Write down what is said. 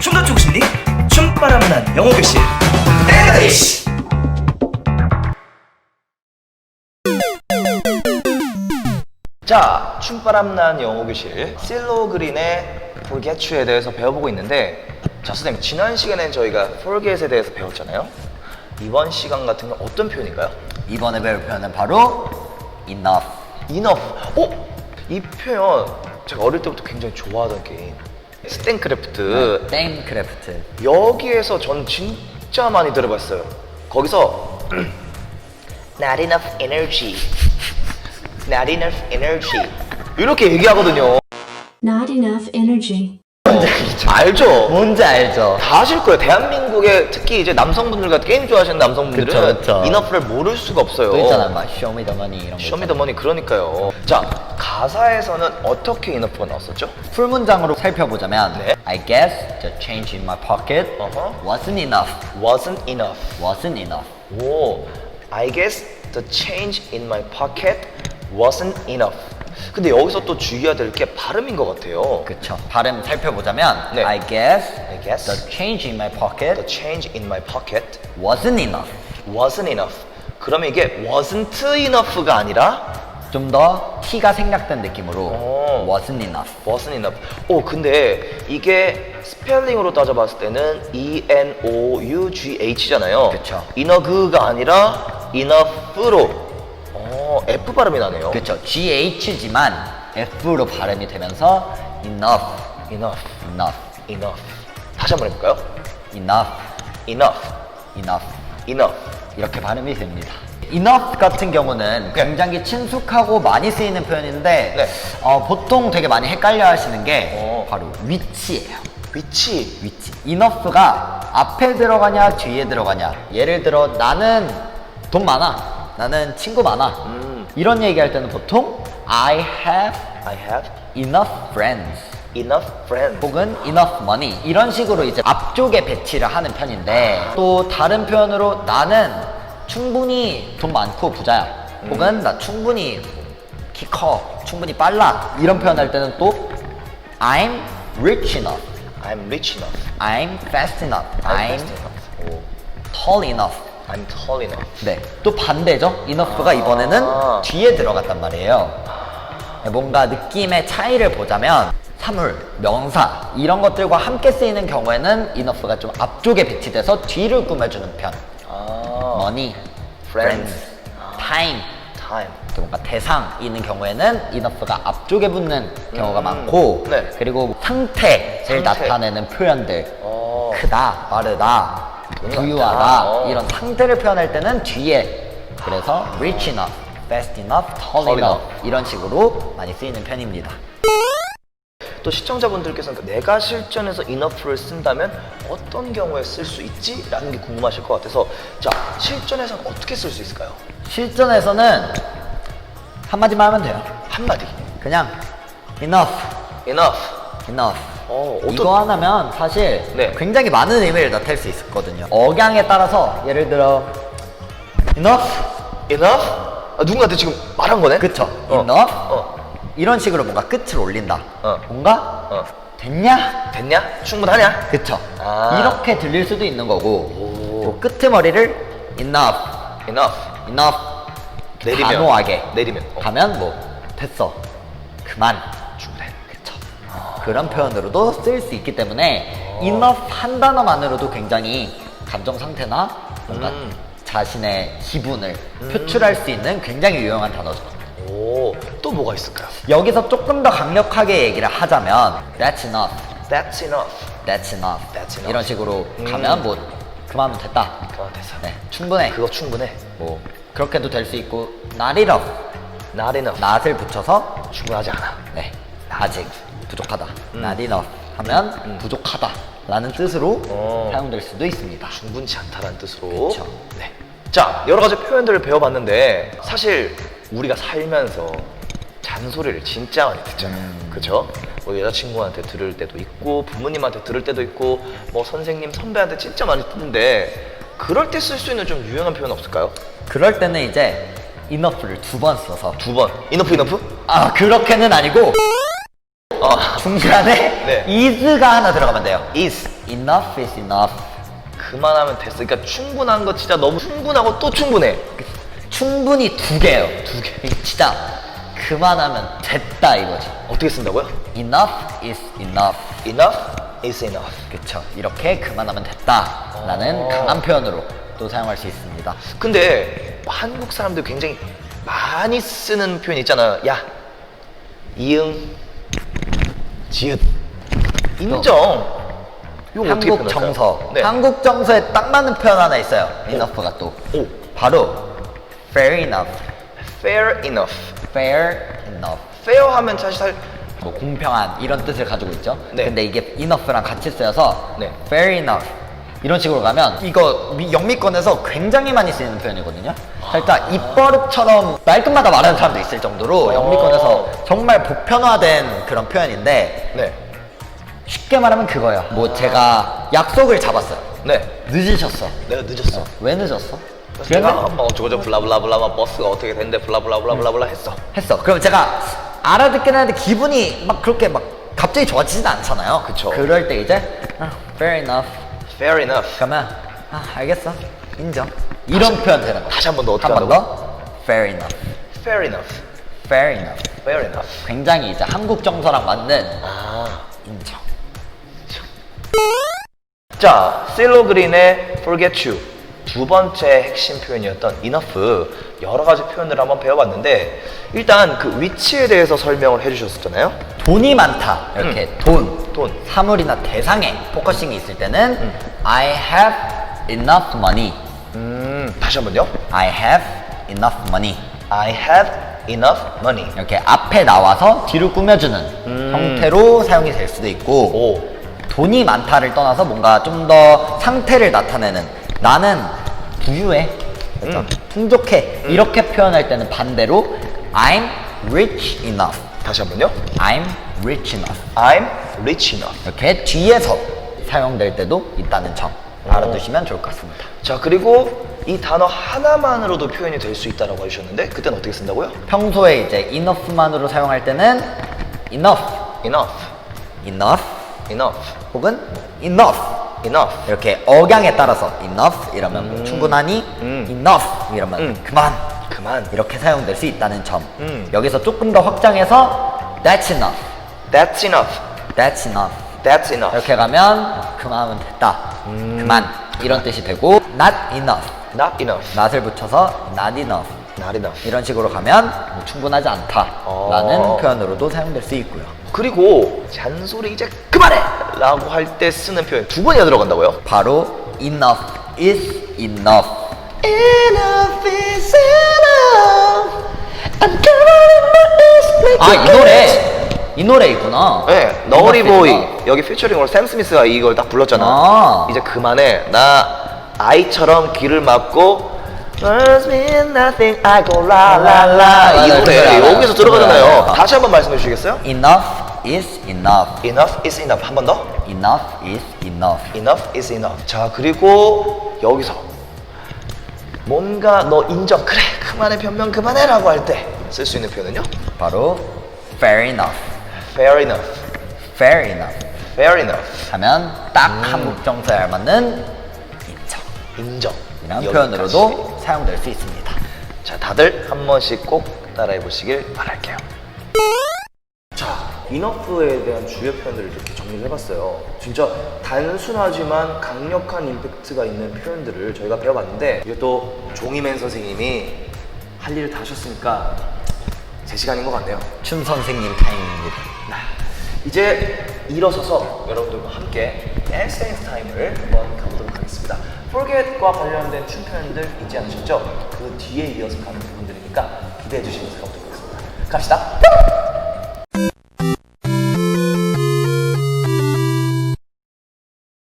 춤도 추고 싶니? 춤바람 난 영어 교실 에이씨 자, 춤바람 난 영어 교실 실로 그린의 Forget You에 대해서 배워보고 있는데 자, 선생님 지난 시간엔 저희가 Forget에 대해서 배웠잖아요 이번 시간 같은 건 어떤 표현인가요? 이번에 배울 표현은 바로 enough. Enough 어? 이 표현 제가 어릴 때부터 굉장히 좋아하던 게임 스탠크래프트 땡크래프트. 여기에서 전 진짜 많이 들어봤어요. 거기서 Not enough energy, not enough energy 이렇게 얘기하거든요. Not enough energy. 알죠? 뭔지 알죠? 다 아실 거예요. 대한민국의 특히 이제 남성분들 같은 게임 좋아하시는 남성분들은 그쵸, 그쵸. 이너프를 모를 수가 없어요. 또 있잖아요, 막 쇼미더머니 이런 거. 쇼미더머니 그러니까요. 자 가사에서는 어떻게 이너프가 나왔었죠? 풀 문장으로 살펴보자면 네. I guess the change in my pocket 어허. wasn't enough. Wasn't enough. wasn't enough. 오, I guess the change in my pocket wasn't enough. 근데 여기서 또 주의해야 될 게 발음인 것 같아요. 그쵸. 발음 살펴보자면 네. I guess I guess the change in my the pocket change in my pocket wasn't enough. wasn't enough. 그러면 이게 wasn't enough가 아니라 좀 더 T가 생략된 느낌으로 오. wasn't enough. wasn't enough. 오, 근데 이게 스펠링으로 따져봤을 때는 E N O U G H잖아요. 그쵸. enough가 아니라 enough로 어, F 발음이 나네요. 그쵸. GH지만 F로 발음이 되면서 enough, enough, enough, enough. 다시 한번 해볼까요? enough, enough, enough. enough. 이렇게 발음이 됩니다. enough 같은 경우는 네. 굉장히 친숙하고 많이 쓰이는 표현인데 네. 어, 보통 되게 많이 헷갈려 하시는 게 어. 바로 위치예요. 위치. 위치. enough가 앞에 들어가냐 뒤에 들어가냐. 예를 들어 나는 돈 많아. 나는 친구 많아. 음. 이런 얘기할 때는 보통 I have I have enough friends. enough friends. 혹은 enough money 이런 식으로 이제 앞쪽에 배치를 하는 편인데 또 다른 표현으로 나는 충분히 돈 많고 부자야 혹은 나 충분히 키 커 충분히 빨라 이런 표현 할 때는 또 I'm rich enough I'm rich enough. I'm fast enough I'm I'm fast enough. 오. tall enough I'm tall enough. 네, 또 반대죠. enough가 이번에는 아. 뒤에 들어갔단 말이에요. 네, 뭔가 느낌의 차이를 보자면 사물, 명사 이런 것들과 함께 쓰이는 경우에는 enough가 좀 앞쪽에 배치돼서 뒤를 꾸며주는 편. 아, money, friends, time time. 또 뭔가 대상 있는 경우에는 enough가 앞쪽에 붙는 경우가 음, 많고 네. 그리고 상태를 상태. 나타내는 표현들 어. 크다, 빠르다, 부유하다 많다. 어. 이런 상태를 표현할 때는 뒤에 그래서 rich enough, fast enough, tall Tall enough 이런 식으로 많이 쓰이는 편입니다. 또 시청자분들께서는 그 내가 실전에서 enough를 쓴다면 어떤 경우에 쓸 수 있지? 라는 게 궁금하실 것 같아서 자, 실전에서는 어떻게 쓸 수 있을까요? 실전에서는 한마디만 하면 돼요. 한마디. 그냥 enough, enough. enough. 어, 어떤 이거 하나면 사실 네. 굉장히 많은 의미를 나타낼 수 있거든요. 억양에 따라서 예를 들어 enough, enough? 아, 누군가한테 지금 말한 거네? 그쵸? 어. enough 어. 이런 식으로 뭔가 끝을 올린다. 어. 뭔가 어. 됐냐? 됐냐? 충분하냐? 그쵸? 아. 이렇게 들릴 수도 있는 거고 또 끄트머리를 enough, enough. enough 내리면. 단호하게 내리면. 어. 가면 뭐 됐어, 그만. 그런 표현으로도 쓸 수 있기 때문에 enough 한 단어만으로도 굉장히 감정 상태나 뭔가 음. 자신의 기분을 표출할 수 있는 굉장히 유용한 단어죠. 오, 또 뭐가 있을까요? 여기서 조금 더 강력하게 얘기를 하자면 That's enough, That's enough. That's enough, That's enough. 이런 식으로 음. 가면 뭐 그만하면 됐다. 그만 됐어. 네, 충분해. 그거 충분해. 뭐 그렇게도 될 수 있고 Not enough, Not enough. not을 붙여서 충분하지 않아. 네, 아직 부족하다. Not enough 하면 부족하다. 라는 뜻으로 어. 사용될 수도 있습니다. 충분치 않다라는 뜻으로. 그쵸. 네. 자, 여러 가지 표현들을 배워봤는데 사실 우리가 살면서 잔소리를 진짜 많이 듣잖아요. 음. 그죠? 뭐 여자친구한테 들을 때도 있고 부모님한테 들을 때도 있고 뭐 선생님 선배한테 진짜 많이 듣는데 그럴 때 쓸 수 있는 좀 유용한 표현 없을까요? 그럴 때는 이제 enough를 두 번 써서 두 번. 이너프 이너프? 아 그렇게는 아니고 아. 중간에 네. is가 하나 들어가면 돼요. is enough is enough. 그만하면 됐어. 그러니까 충분한 거 진짜 너무 충분하고 또 충분해. 충분히 두 개예요. 두 개. 진짜 그만하면 됐다 이거지. 어떻게 쓴다고요? enough is enough. Enough is enough. 그쵸. 이렇게 그만하면 됐다라는 어. 강한 표현으로 또 사용할 수 있습니다. 근데 한국 사람들 굉장히 많이 쓰는 표현 있잖아요. 야, 이응, 지읒, 인정. 이거 어떻게 한국 표현할까요? 정서. 네. 한국 정서에 딱 맞는 표현 하나 있어요. enough가 또. 오, 바로 fair enough. fair enough. fair enough. fair 하면 사실 뭐 공평한 이런 뜻을 가지고 있죠. 네. 근데 이게 enough랑 같이 쓰여서 네. fair enough 이런 식으로 가면 이거 미- 영미권에서 굉장히 많이 쓰이는 표현이거든요. 살짝 입버릇처럼 말끝마다 말하는 사람도 있을 정도로 어. 영미권에서 정말 보편화된 그런 표현인데 네, 쉽게 말하면 그거예요. 뭐 제가 약속을 잡았어요. 네. 늦으셨어. 내가 늦었어. 왜 늦었어? 내가 뭐 어쩌고저쩌고 블라블라블라 막 버스가 어떻게 됐는데 블라블라블라블라 했어. 했어. 그럼 제가 알아듣긴 하는데 기분이 막 그렇게 막 갑자기 좋아지진 않잖아요. 그쵸. 그럴 때 이제 아, fair enough. Fair enough. 그러면 아 알겠어. 인정. 이런 표현 되는 거. 다시 한 번 더 어떻게 한번 더. fair enough. fair enough. fair enough. fair enough. 굉장히 이제 한국 정서랑 맞는 아. 인정. 자, 실로 그린의 Forget You 두 번째 핵심 표현이었던 enough 여러 가지 표현을 한번 배워봤는데 일단 그 위치에 대해서 설명을 해주셨었잖아요. 돈이 많다. 이렇게 돈. 돈. 사물이나 대상에 포커싱이 있을 때는 I have enough money. 음, 다시 한번요. I have enough money. I have enough money. 이렇게 앞에 나와서 뒤로 꾸며주는 형태로 사용이 될 수도 있고 오, 돈이 많다를 떠나서 뭔가 좀 더 상태를 나타내는 나는 부유해? 음. 풍족해 이렇게 표현할 때는 반대로 I'm rich enough 다시 한번요. I'm rich enough I'm rich enough. 이렇게 뒤에서 사용될 때도 있다는 점 알아두시면 좋을 것 같습니다 자, 그리고 이 단어 하나만으로도 표현이 될 수 있다라고 해주셨는데 그때는 어떻게 쓴다고요? 평소에 이제 enough만으로 사용할 때는 enough Enough, enough enough, 혹은 enough enough. 이렇게 억양에 따라서 enough 이러면 뭐 충분하니 음. enough 이러면 음. 그만 그만. 이렇게 사용될 수 있다는 점 음. 여기서 조금 더 확장해서 that's enough That's enough. that's enough That's enough. 이렇게 가면 그만하면 됐다 음. 그만 이런 뜻이 되고 not enough Not enough. not을 붙여서 not enough Not enough. 이런 식으로 가면 뭐 충분하지 않다라는 어. 표현으로도 사용될 수 있고요 그리고 잔소리 이제 그만해! 라고 할 때 쓰는 표현 두 번이나 들어간다고요? 바로 enough is enough Enough is enough. I'm counting 아이 노래 이 노래 있구나 네, 너리보이 여기 피처링으로 샘 스미스가 이걸 딱 불렀잖아. 아. 이제 그만해. 나 아이처럼 귀를 막고 Must mean nothing. I go la la la. 이 노래 노래 알아요. 여기서 그 노래 들어가잖아요. 다시 한번 말씀해 주시겠어요? enough is enough Enough is enough. 한 번 더. enough is enough Enough is enough. 자 그리고 여기서 뭔가 너 인정 그래 그만해 변명 그만해라고 할 때 쓸 수 있는 표현은요? 바로 fair enough Fair enough. fair enough Fair enough. 하면 딱 한국 정서에 알맞는 인정 인정. 이런. 표현으로도 사용될 수 있습니다 자, 다들 한 번씩 꼭 따라해 보시길 바랄게요. 자, 이너프에 대한 주요 표현들을 이렇게 정리를 해봤어요. 진짜 단순하지만 강력한 임팩트가 있는 표현들을 저희가 배워봤는데 이게 또 종이맨 선생님이 할 일을 다 하셨으니까 제 시간인 것 같네요. 춤 선생님 타임입니다 이제 일어서서 여러분들과 함께 댄스 댄스 타임을 한번 가보도록 하겠습니다. Forget과 관련된 춤 표현들 잊지 않으셨죠? 그 뒤에 이어서 가는 부분들이니까 기대해 주시면서 가보도록 하겠습니다. 갑시다.